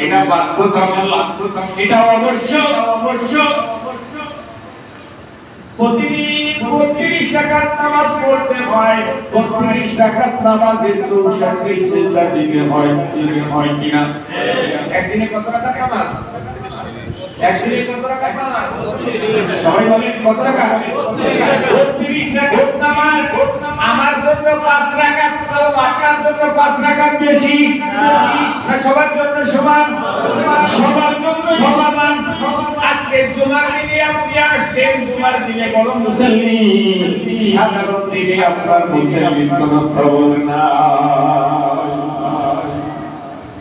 এটা বাধ্যতামূলক এটা অবশ্য অবশ্য প্রতিদিন বত্রিশ নামাজ পড়তে হয় বত্রিশ টাকার নামাজে চৌষট্টি সেজদা দিতে হয় দিতে হয় কিনা? একদিনে কত টাকার নামাজ? একদিনে কত টাকার নামাজ? সবাই বলেন কত টাকা নামাজ। আমার জন্য পাঁচ টাকা তো আপনার জন্য পাঁচ টাকা বেশি। সবার জন্য সমান। সবার জন্য সমান। আজকে জুমার দিনে আপনি আসছেন, জুমার দিনে বড় সাধারণ দিনে আপনার মুসল্লির কোনো খবর না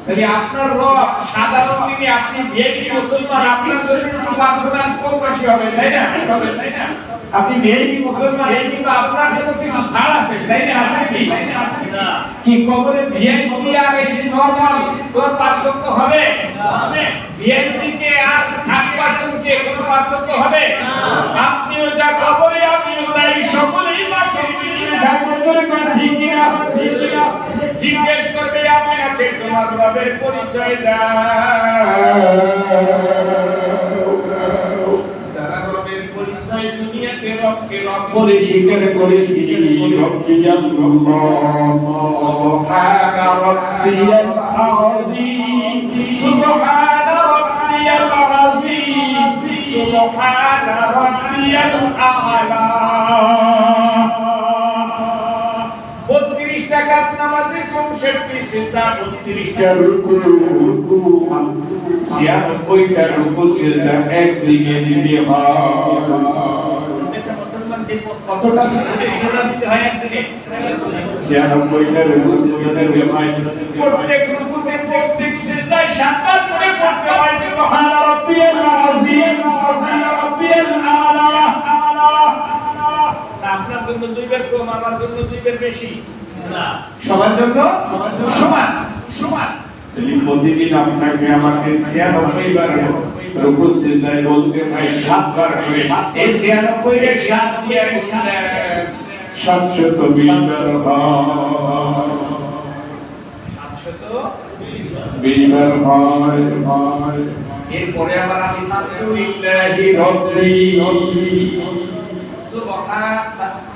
তাহলে আপনার রব সাধারণ দিনে আপনি ভিআইপি মুসলমান আপনার জন্য একটু পার্সোনাল কম বেশি হবে তাই না? হবে তাই না? আপনি ভিআইপি মুসলমান এই কিন্তু আপনার জন্য কিছু ছাড় আছে তাই না? আছে কি? কি কবরে ভিআইপি আর এই যে নরমাল তোর পার্থক্য হবে? ভিআইপি কে আর কে কোনো পার্থক্য হবে? আপনিও যা কবরে আমিও তাই। সকলেই বাকি পৃথিবী থাকব। তোরে ঠিক কিনা জিজ্ঞেস করবে আপনাকে তোমার রবের পরিচয় দাও। যারা রবের পরিচয় দুনিয়াতে রবকে রব বলে স্বীকার করেছি। রবকে সুবহান রব্বিয়াল সুবহান রব্বিয়াল আ'লা বত্রিশ টাকার নামাজে চৌষট্টি সিদ্ধা বত্রিশটা রুকু ছিয়ানব্বইটা রুকু সিদ্ধা একদিকে দিতে কতটা দিতে হয় একদিনে ছিয়ানব্বইটা রুকু সিদ্ধা প্রত্যেক সাতবার করে পড়তে হয় সুবহান রাব্বিয়াল আযীম সুবহান রাব্বিয়াল আ'লা আপনার জন্য দুইবার কম আমার জন্য দুইবার বেশি? না। সবার জন্য? সমান সমান। তিনি প্রতিদিন আপনাকে আমাকে ছিয়ানব্বই বার রুকু সিদ্ধায় বলতে ভাই সাতবার করে। এই ছিয়ানব্বই এর সাত দিয়ে সাতশত বিশ বার সাতশত? বিশ বার হয় হয় এরপরে আবার আমি আলহামদুলিল্লাহি রাব্বিল سبحان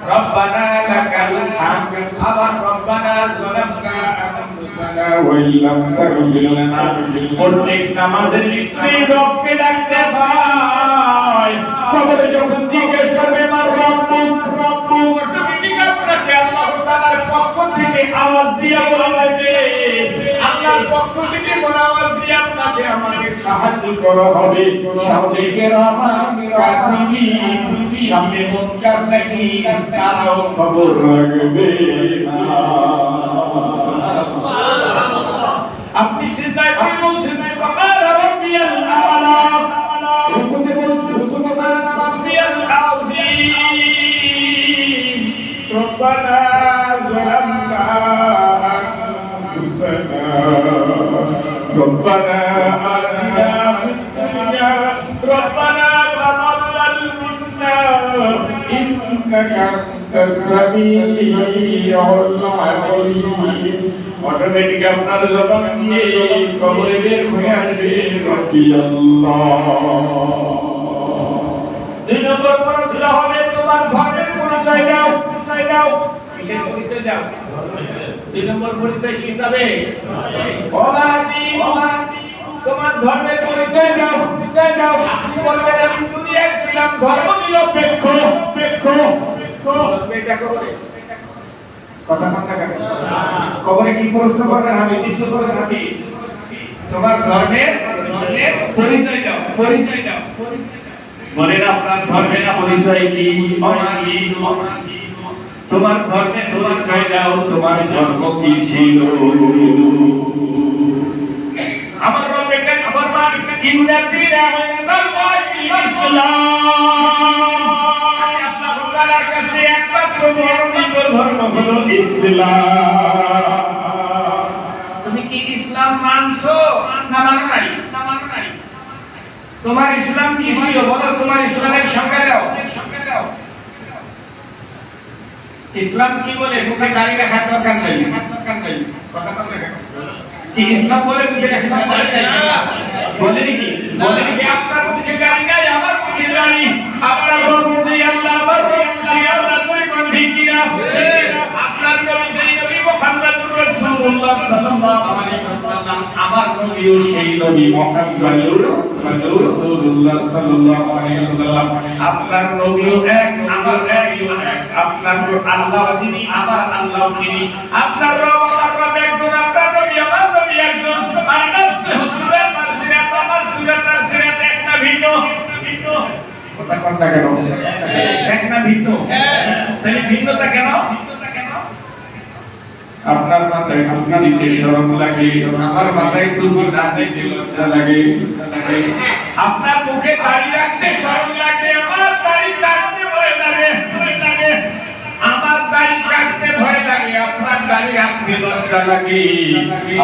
ربنا لك الحمد أبا ربنا ظلمنا أنفسنا وإن لم تغفر لنا প্রত্যেক নামাজের ভিতরে রবকে ডাকতে হয় কবরে পক্ষ থেকে দিয়ে আপনাকে আমাকে সাহায্য করা হবে। কাতিবিন সামনে নাকি তারাও খবর রাখবে আপনি বলছেন আযীম। রব্বানা রব্বানা আতিনা ফিদ দুনিয়া রব্বানা তাকাব্বাল মিন্না ইন্নাকা আনতাস সামিউল আলীম অটোমেটিক আপনার জবান দিয়ে কবরে বের হয়ে আসবে, রব্বি দুই নম্বর পরিচয় হবে, তোমার ধর্মের পরিচয় দাও পরিচয় দাও। কিসের পরিচয় দাও। দুই নম্বর পরিচয় কি হিসাবে? অবাদি তোমার ধর্মের পরিচয় দাও পরিচয় দাও। আপনি বলবেন আমি দুনিয়ায় ছিলাম ধর্ম নিরপেক্ষ। নিরপেক্ষ এটা কবরে। কথা কথা কবরে কি প্রশ্ন করবেন আমি দ্বিতীয় প্রশ্ন কি তোমার ধর্মের ধর্মের পরিচয় দাও পরিচয় দাও। বলেন আপনার ধর্মের পরিচয় কি? তোমার ধর্মের পরিচয় দাও তোমার ধর্ম কি ছিল? আমার ধর্ম ইসলাম। তুমি কি ইসলাম মানছো? মানো নাই নাই। তোমার ইসলাম কি ছিল? বলো, তোমার ইসলামের সংজ্ঞা দাও। ইসলাম কি বলে? মুখে দাড়ি রাখার দরকার নেই। দরকার নেই। কথা বলবে কি ইসলাম বলে মুখে রাখার দরকার নেই? বলে কি? বলে কি আপনার মুখে দাড়ি নাই আমার মুখে দাড়ি আপনার রাসূলুল্লাহ সাল্লাল্লাহু আলাইহি ওয়াসাল্লাম আমার নবীও সেই নবী মুহাম্মদুর রাসূলুল্লাহ সাল্লাল্লাহু আলাইহি ওয়াসাল্লাম। আপনার নবীও এক আমার এক আপনার আল্লাহ যিনি আমার আল্লাহ যিনি আপনার রব আমার রব একজন আপনার নবী আমার নবী একজন। সুরাত আর সিরাত আমার সুরাত আর এক না ভিন্ন। ভিন্ন কথা কোনটা কেন? এক না ভিন্ন। তাহলে ভিন্নতা কেন? আপনার মাথায় আপনার শরম লাগে, আমার মাথায় দিতে লজ্জা লাগে। আপনার মুখে দাড়ি রাখতে শরম লাগে, আমার কাটতে ভয় লাগে লাগে। আমার কাটতে ভয় লাগে, আপনার রাখতে লজ্জা লাগে।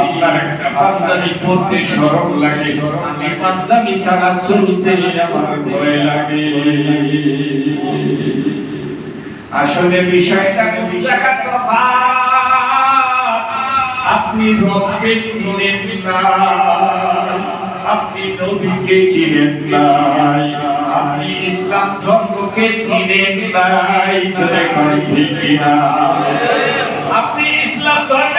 আপনার একটা পাঞ্জাবি শরম লাগে, আমি পাঞ্জাবি চলতে আমার ভয় লাগে। আসলে বিষয়টা জায়গা তফাৎ। আপনি রবকে চিনেন না। আপনি নবীকে চিনেন নাই আপনি ইসলাম ধর্মকে চিনেন নাই আপনি ইসলাম ধর্মের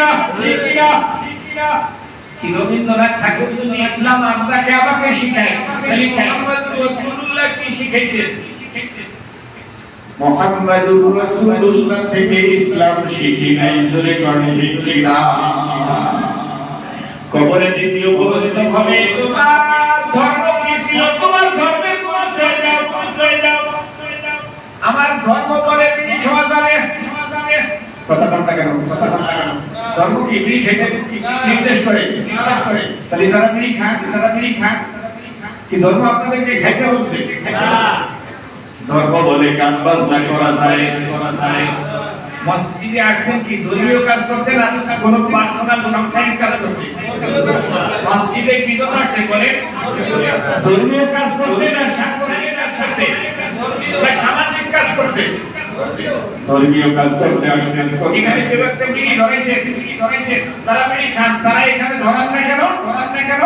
কিনা ঠিক কিনা ঠিক কিনা কি রবীন্দ্রনাথ ঠাকুর যদি ইসলাম আপনাকে আমাকে শিখায় তাহলে মোহাম্মদ রাসূলুল্লাহ কি শিখাইছেন মোহাম্মদুর রাসূলুল্লাহ থেকে ইসলাম শিখি নাই জোরে করে ঠিক কবরে দ্বিতীয় প্রশ্ন হবে। তোমার ধর্ম কি ছিল? তোমার ধর্মের আমার ধর্ম বলে যাবে কথা কথা কেন? কথা কথা কেন? ধর্ম কি বিড়ি খেতে নির্দেশ করে। তাহলে যারা বিড়ি খান যারা বিড়ি খান। কি ধর্ম আপনাদেরকে খাইতে হচ্ছে ধর্ম বলে গান বাজনা করা যায়। করা যায় মসজিদে আসছেন কি? ধর্মীয় কাজ করতে না কোনো পার্সোনাল সাংসারিক কাজ করতে মসজিদে কি জন্য আসছে বলে ধর্মীয় কাজ করতে না সাংসারিক কাজ করতে সামাজিক কাজ করতে ধর্মীয় কাজ করতে আসছেন এখানে যে ব্যক্তি বিড়ি ধরেছে বিড়ি ধরেছে তারা বিড়ি খান তারা এখানে ধরান না কেন? ধরান না কেন?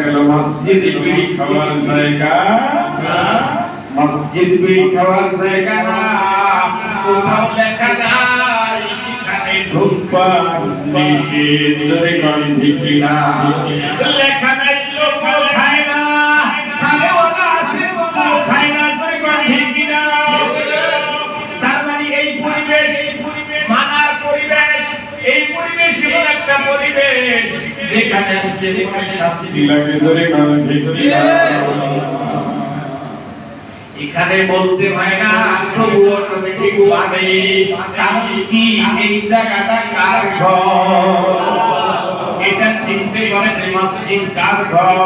গেল মসজিদে বিড়ি খাওয়ার জায়গা। মসজিদ বিড়ি খাওয়ার জায়গা। না কোথাও লেখা নাই এখানে ধূমপান নিষেধ জোরে ঠিক কিনা। লেখা এখানে বলতে হয় না অটোমেটিক মানে কারণ কি? এই জায়গাটা কার ঘর? এটা চিনতে পারছে মসজিদ কার ঘর?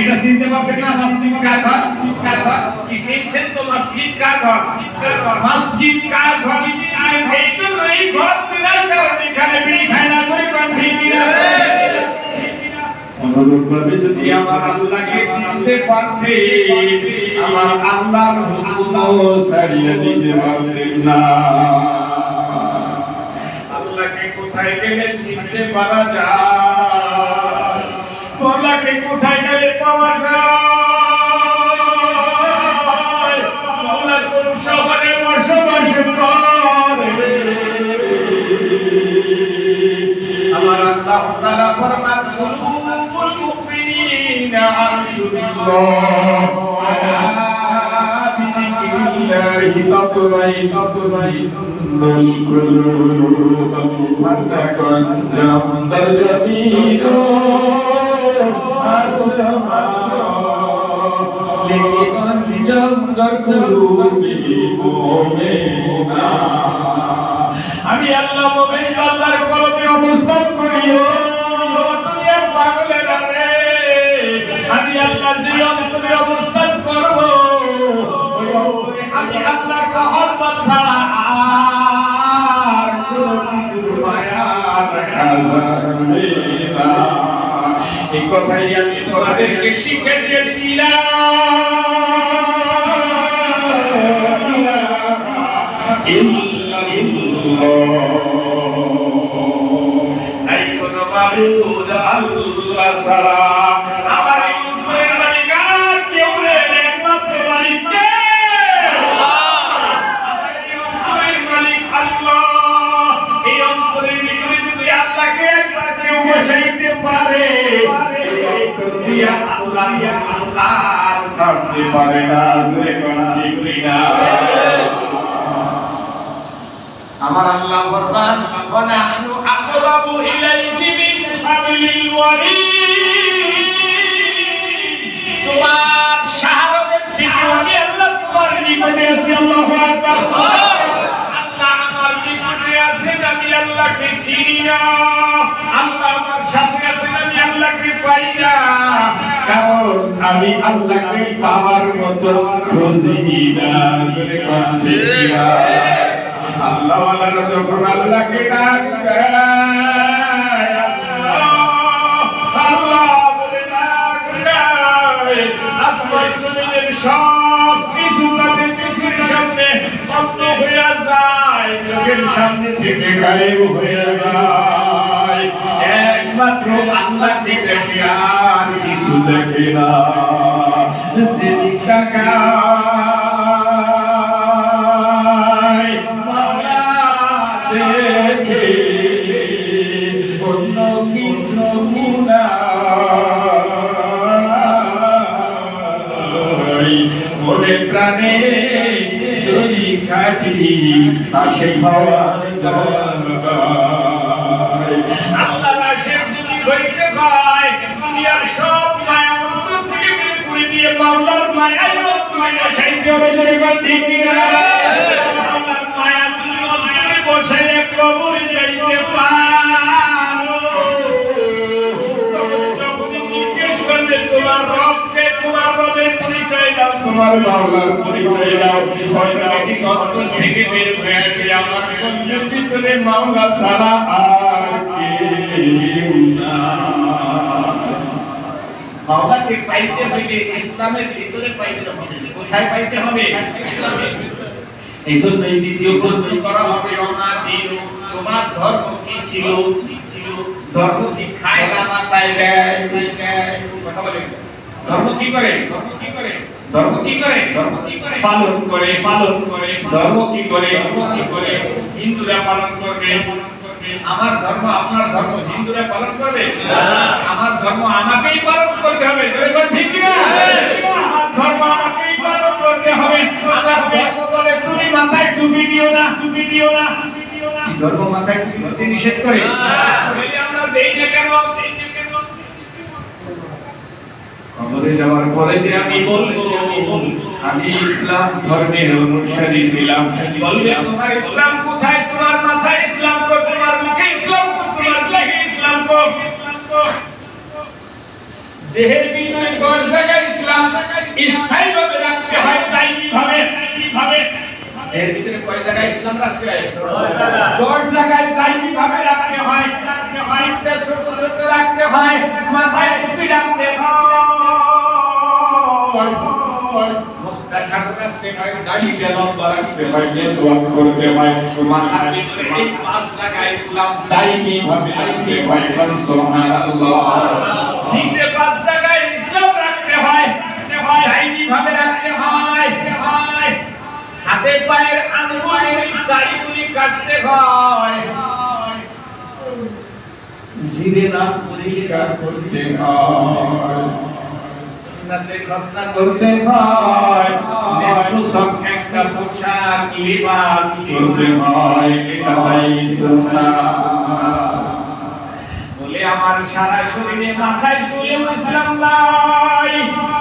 এটা চিনতে পারছেন না মসজিদ কার ঘর? কার ঘর? কি চিনছেন তো মসজিদ কার ঘর? মসজিদ কার ঘর? এই জন্য এই ঘর চেনার কারণে এখানে বিড়ি খায় না। ভাবে যদি আমার আল্লাহকে চিনতে পারতে, আমার আল্লাহর হুকুমও ছাড়িয়ে দিতে পারতেন না। আল্লাহকে কোথায় গেলে চিনতে পারা যায়? আল্লাহকে কোথায় গেলে পাওয়া যায়? আমার আল্লাহ ফরমান عرش الله بذكر الله تطمئن تطمئن القلوب فتكن جميل أسماء لمن جمد قلوب مؤمنا আমি আল্লাহ মোমেন আল্লাহর কলমে অবস্থান করি আল্লাহ যে অন্তরে অবস্থান করব, ওই অন্তরে আমি আল্লাহর মহব্বত ছাড়া আর কোনো কিছুর মায়া রাখা যাবে না। এই কথাই আমি তোমাদেরকে শিখে দিয়েছিলাম। নাই কোনো মাবুদ আল্লাহ ছাড়া ছাড়তে পারে না জোরে কোন ঠিক কিনা? আমার আল্লাহ নাহনু আকরাবু মিন তোমার থেকে আমি আল্লাহ তোমার নিকটে আছি, আল্লাহু আকবার। আল্লাহ আমার নিকটে আছেন, আমি আল্লাহকে চিনি না। আল্লাহ আমার সাথে আমি আল্লাহকে পাই না কারণ আমি আল্লাহকে পাওয়ার মতো খুঁজি না? আল্লাহ যখন আল্লাহকে ডাক কিছু তাদের চোখের সামনে বন্ধ হইয়া যায়, চোখের সামনে থেকে গায়েব হয়ে যায়। একমাত্র আল্লাহকে দেখে আর কিছু দেখে না। মনে প্রাণে যদি খাটি তা সেই কিনা? মায়া অন্তরে বসাইলে কবরে যাইতে পারো। তোমার রবকে তোমার রবের পরিচয় দাও। তোমার মাওলার পরিচয় দাও অটোমেটিক অন্তর থেকে বের হয়ে আসবে আমার সন্ধ্যের ভিতরে মাওলা ছাড়া আর কেউ না মাওলাকে পাইতে হইলে ইসলামের ভিতরে পাইতে হবে কোথায় পাইতে হবে? এই জন্য এই দ্বিতীয় প্রশ্ন করা হবে অনার দিন তোমার ধর্ম কি ছিল? ধর্ম কি খায় না মাথায় দেয়? কথা বলে ধর্ম কি করে ধর্ম কি করে? ধর্ম কি করে? ধর্ম কি করে? পালন করে পালন করে। ধর্ম কি করে? ধর্ম কি করে? হিন্দুরা পালন করবে। আমার ধর্ম আপনার ধর্ম, হিন্দুরা পালন করবে? আমার ধর্ম আমাকেই পালন করতে হবে। ঠিক আমার ধর্ম আমাকেই পালন করতে হবে। আমার তুমি মাথায় টুপি দিও না, টুপি দিও না। ধর্ম মাথায় টুপি দিতে নিষেধ করে? আমরা যাওয়ার পরে যে আমি বলব আমি ইসলাম ধর্মের অনুসারী ছিলাম। বলবে, তোমার ইসলাম কোথায়? তোমার মাথায় ইসলাম কো, তোমার মুখে ইসলাম কো, তোমার লেগে ইসলাম কো? দেহের ভিতরে দশ জায়গায় ইসলাম স্থায়ীভাবে রাখতে হয়, তাই ভাবে ভাবে। ছোট ছোট রাখতে হয়, মাথায় টুপি রাখতে হয়। রাখতে হয় দাড়িটা লম্বা রাখতে হয় মেসওয়াক করতে হয় মাথার ভিতরে এই পাঁচ জায়গায় ইসলাম দায়ী ভাবে রাখতে হয় সুবহানাল্লাহ। নিচে পাঁচ জায়গায় ইসলাম রাখতে হয় ভাবে রাখতে হয় হাতে পায়ের আঙ্গুল চারিগুলি কাটতে হয়। জিরে নাম পরিষ্কার করতে হয়। সুন্নাতে খতনা করতে হয়। নেত্রসক একটা পোশাক লিবাস করতে হয়। এটাই সুন্নাত বলে আমার সারা শরীরে মাথায় চুলে ইসলাম নাই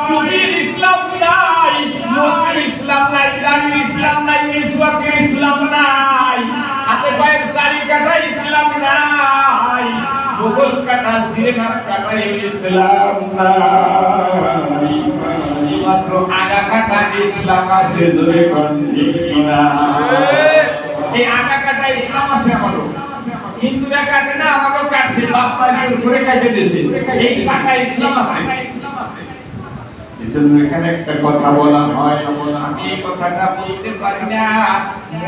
টুপির ইসলাম নাই মোসের ইসলাম নাই দাড়ির ইসলাম নাই, মিসওয়াকের ইসলাম নাই, হাতে পায়ের শাড়ি কাটা ইসলাম নাই বগল কাটা সিনেমার কাটা ইসলাম নাই মাত্র আগা কাটা ইসলাম আছে জোরে এই আগা কাটা ইসলাম আছে আমারও। হিন্দুরা কাটে না আমাকেও কাটছে। বাপ মায়ের করে কাটে দিয়েছে। এই কাটা ইসলাম আছে। এজন্য এখানে একটা কথা বলা হয়। আমি এই কথাটা বলতে পারি না।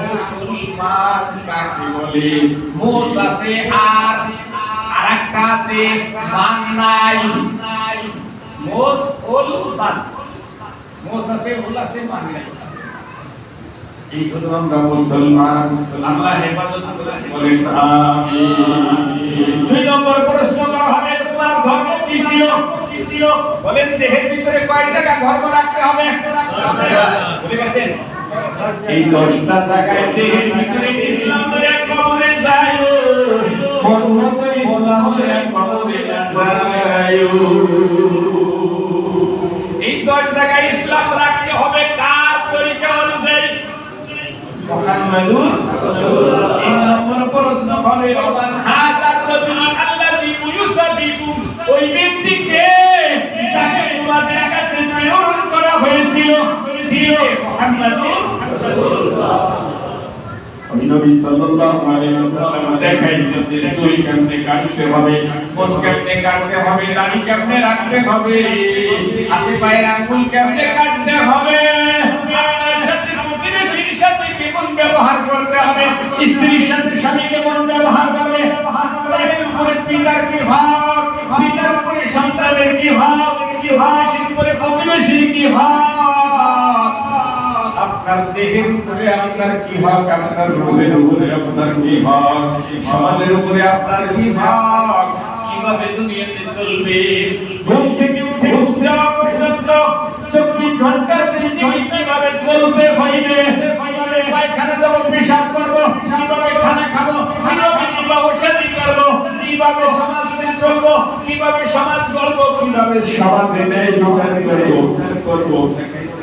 মুসলমান কাকে বলে? মোস আছে আর আরেকটা আছে মান নাই মোস ওল মান মোস আছে ওল আছে মান নাই এই হলো আমরা মুসলমান। আল্লাহ হেফাজত। বলেন আমিন। দুই নম্বর প্রশ্ন করা হবে তোমার ধর্ম কি ছিল? বলেন দেহের ভিতরে কয় টাকা ধর্ম রাখতে হবে? বলে গেছেন। এই দশটা জায়গায় দেহের ভিতরে ইসলাম কবরে যায়। মন মতো ইসলাম কবরে যায়। রাখতে হবে কার তরিকা অনুযায়ী? প্রশ্ন ইউসাবিকু ওই ব্যক্তিকে নবী সাল্লাল্লাহু আলাইহি ওয়াসাল্লাম দেখাই দিয়েছে, সুই কাটতে হবে মোস কেমনে কাটতে হবে, দাড়ি কেমনে রাখতে হবে, হাতে পায়ের আঙ্গুল কেমনে কাটতে হবে ব্যবহার করতে হবে, স্ত্রীর সাথে স্বামী কেমন ব্যবহার করবে সন্তানের উপরে পিতার কি ভাব, পিতার উপরে সন্তানের কি ভাব, কি প্রতিবেশীর উপরে প্রতিবেশীর কি ভাব? আপনার দেহের উপরে আপনার কি হক আপনার রোগের উপরে আপনার কি হক সমাজের উপরে আপনার কি হক কীভাবে দুনিয়াতে চলবে? ঘুম থেকে উঠে ঘুম পর্যন্ত চব্বিশ ঘণ্টা জিন্দগি কীভাবে চলতে হইবে পায়খানা যাব পেশাব করব, কীভাবে খানা খাব, কীভাবে শাদী করব, কীভাবে সমাজ চলবো কীভাবে সমাজ গড়বো, কীভাবে সমাজে বিচার করব করব।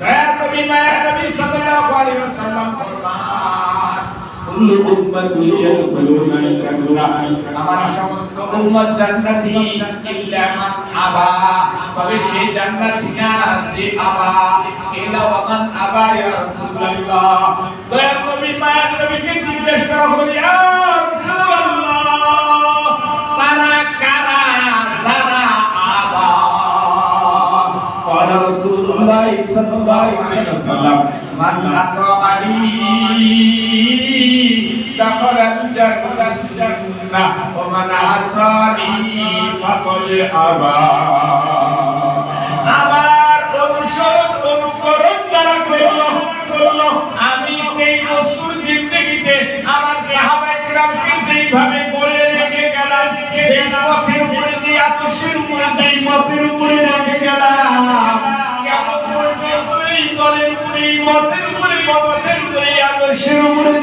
দয়ার নবী মায়ার নবী সাল্লাল্লাহু আলাইহি ওয়াসাল্লাম ফরমান কুল্লু উম্মতি ইয়াদখুলুনা জান্নাহ আমার উম্মত জান্নাতি ইল্লা মান আবা। তবে সে জান্নাতি না যে আবা। ইল্লা ওয়া মান আবা ইয়া রাসূলুল্লাহ। দয়ার নবী মায়ার নবীকে জিজ্ঞেস করা হলো, ইয়া الجنة ومن عصاني فقد أبى আমার অনুসরণ অনুকরণ যারা করলো করলো আমি তেই রসুল জিন্দগিতে আমার সাহাবায়ে কিরামকে যেইভাবে বলে রেখে গেলাম সেই পথের উপরে যে আদর্শের উপরে যেই পথের উপরে রেখে গেলাম কেমন পর্যন্ত এই দলের উপরে এই মতের উপরে এই মতের উপরে এই আদর্শের উপরে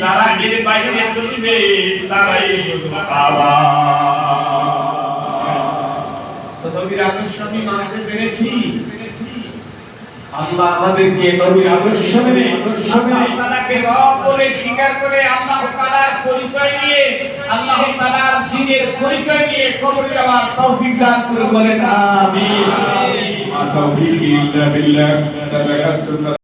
যারা এর বাইরে চলবে তারাই বাবা। তো নবীর আদর্শ আমি মানতে পেরেছি। আল্লাহ আমাদেরকে নবীর আদর্শ মেনে আল্লাহ তাআলাকে রব বলে স্বীকার করে আল্লাহ তাআলার পরিচয় দিয়ে আল্লাহ তাআলার দ্বীনের পরিচয় দিয়ে কবর যাওয়ার তৌফিক দান করে বলেন আমিন। মা তৌফিক ইল্লা বিল্লাহ। সাদাকা সুন্নাত।